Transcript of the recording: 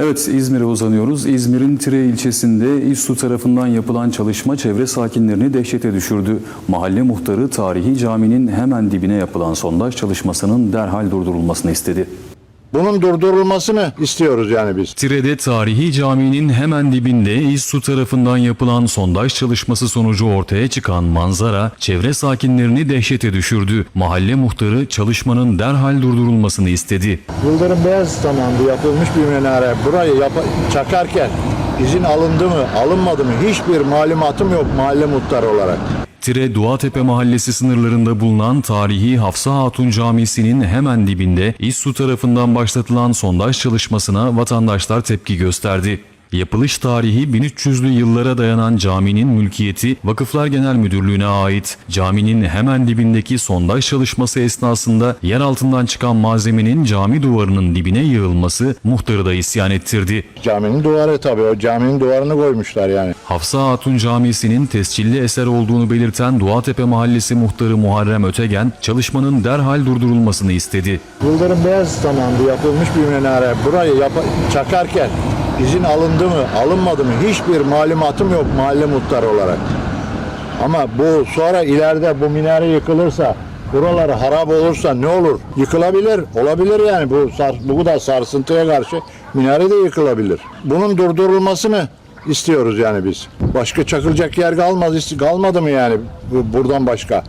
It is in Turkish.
Evet İzmir'e uzanıyoruz. İzmir'in Tire ilçesinde İSSU tarafından yapılan çalışma çevre sakinlerini dehşete düşürdü. Mahalle muhtarı tarihi caminin hemen dibine yapılan sondaj çalışmasının derhal durdurulmasını istedi. Bunun durdurulmasını istiyoruz yani biz. Tire'de tarihi caminin hemen dibinde İSSU tarafından yapılan sondaj çalışması sonucu ortaya çıkan manzara çevre sakinlerini dehşete düşürdü. Mahalle muhtarı çalışmanın derhal durdurulmasını istedi. Yıldırım Beyaz zamanında yapılmış bir minare. Burayı çakarken izin alındı mı, alınmadı mı hiçbir malumatım yok mahalle muhtarı olarak. Tire Duatepe mahallesi sınırlarında bulunan tarihi Hafsa Hatun Camisi'nin hemen dibinde İSSU tarafından başlatılan sondaj çalışmasına vatandaşlar tepki gösterdi. Yapılış tarihi 1300'lü yıllara dayanan caminin mülkiyeti Vakıflar Genel Müdürlüğü'ne ait. Caminin hemen dibindeki sondaj çalışması esnasında yer altından çıkan malzemenin cami duvarının dibine yığılması muhtarı da isyan ettirdi. Caminin duvarı tabii o caminin duvarını koymuşlar yani. Hafsa Hatun Camisi'nin tescilli eser olduğunu belirten Duatepe Mahallesi muhtarı Muharrem Ötegen, çalışmanın derhal durdurulmasını istedi. Yıldırım Beyaz zamanında yapılmış bir minare. Burayı yap- çakarken izin alındı mı, alınmadı mı hiçbir malumatım yok mahalle muhtarı olarak. Ama bu sonra ileride bu minare yıkılırsa, buraları harap olursa ne olur? Yıkılabilir, olabilir yani bu bu kadar sarsıntıya karşı minare de yıkılabilir. Bunun durdurulmasını istiyoruz yani biz. Başka çakılacak yer kalmaz, kalmadı mı yani bu- buradan başka?